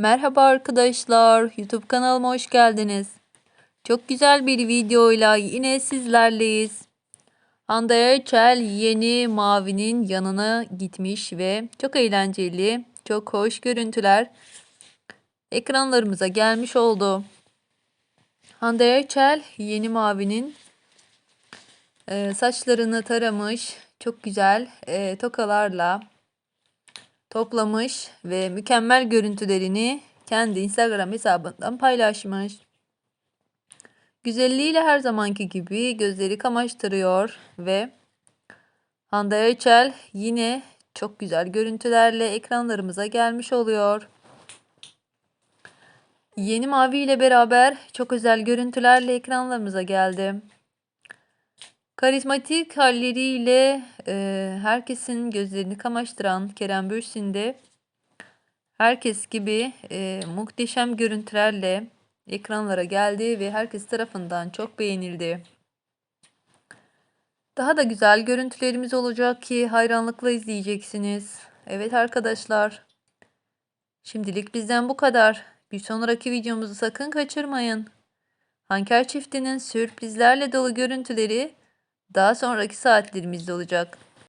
Merhaba arkadaşlar, YouTube kanalıma hoş geldiniz. Çok güzel bir videoyla yine sizlerleyiz. Hande Erçel yeni Mavi'nin yanına gitmiş ve çok eğlenceli, çok hoş görüntüler ekranlarımıza gelmiş oldu. Hande Erçel yeni Mavi'nin e, saçlarını taramış, çok güzel e, tokalarla toplamış ve mükemmel görüntülerini kendi Instagram hesabından paylaşmış. Güzelliğiyle her zamanki gibi gözleri kamaştırıyor ve Hande Erçel yine çok güzel görüntülerle ekranlarımıza gelmiş oluyor. Yeni Mavi ile beraber çok özel görüntülerle ekranlarımıza geldi. Karizmatik halleriyle e, herkesin gözlerini kamaştıran Kerem Bürsin de herkes gibi e, muhteşem görüntülerle ekranlara geldi ve herkes tarafından çok beğenildi. Daha da güzel görüntülerimiz olacak ki hayranlıkla izleyeceksiniz. Evet arkadaşlar. Şimdilik bizden bu kadar. Bir sonraki videomuzu sakın kaçırmayın. Hanker çiftinin sürprizlerle dolu görüntüleri daha sonraki saatlerimizde olacak.